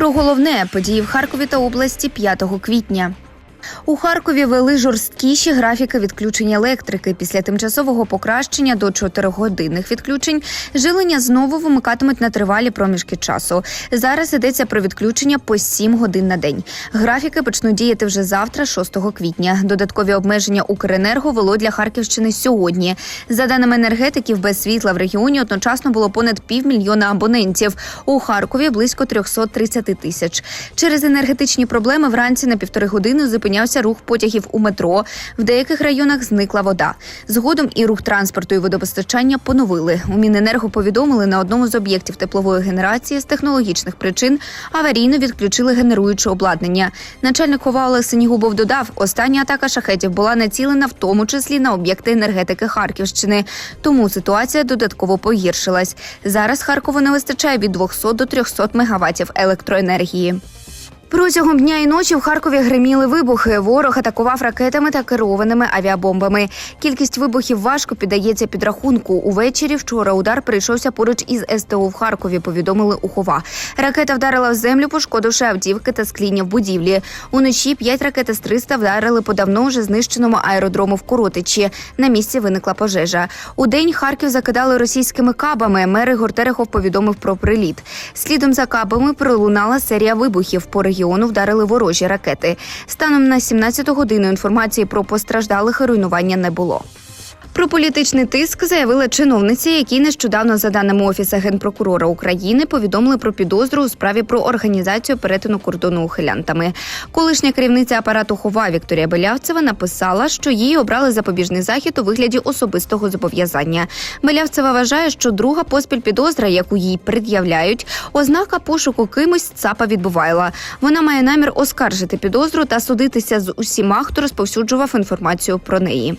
Про головне події в Харкові та області 5 квітня. У Харкові вели жорсткіші графіки відключення електрики. Після тимчасового покращення до 4-годинних відключень жилення знову вимикатимуть на тривалі проміжки часу. Зараз йдеться про відключення по 7 годин на день. Графіки почнуть діяти вже завтра, 6 квітня. Додаткові обмеження Укренерго вело для Харківщини сьогодні. За даними енергетиків, без світла в регіоні одночасно було понад півмільйона абонентів. У Харкові близько 330 тисяч. Через енергетичні проблеми вранці на півтори години зупинявся рух потягів у метро. В деяких районах зникла вода. Згодом і рух транспорту і водопостачання поновили. У Міненерго повідомили на одному з об'єктів теплової генерації з технологічних причин аварійно відключили генеруюче обладнання. Начальник ОВА Олег Синігубов додав, остання атака шахетів була націлена в тому числі на об'єкти енергетики Харківщини. Тому ситуація додатково погіршилась. Зараз Харкову не вистачає від 200 до 300 мегаваттів електроенергії. Протягом дня і ночі в Харкові гриміли вибухи. Ворог атакував ракетами та керованими авіабомбами. Кількість вибухів важко піддається підрахунку. Увечері вчора удар прийшовся поруч із СТО в Харкові. Повідомили у Хова. Ракета вдарила в землю, пошкодивши автівки та скління в будівлі. Уночі п'ять ракет з 300 вдарили по давно вже знищеному аеродрому в Коротичі. На місці виникла пожежа. У день Харків закидали російськими кабами. Мер Ігор Терехов повідомив про приліт. Слідом за кабами пролунала серія вибухів. По регіону вдарили ворожі ракети. Станом на 17 годину інформації про постраждалих і руйнування не було. Про політичний тиск заявила чиновниці, які нещодавно, за даними офісу генпрокурора України, повідомили про підозру у справі про організацію перетину кордону ухилянтами. Колишня керівниця апарату Хова Вікторія Белявцева написала, що їй обрали запобіжний захід у вигляді особистого зобов'язання. Белявцева вважає, що друга поспіль підозра, яку їй пред'являють, ознака пошуку кимось ЦАПа відбувайла. Вона має намір оскаржити підозру та судитися з усіма, хто розповсюджував інформацію про неї.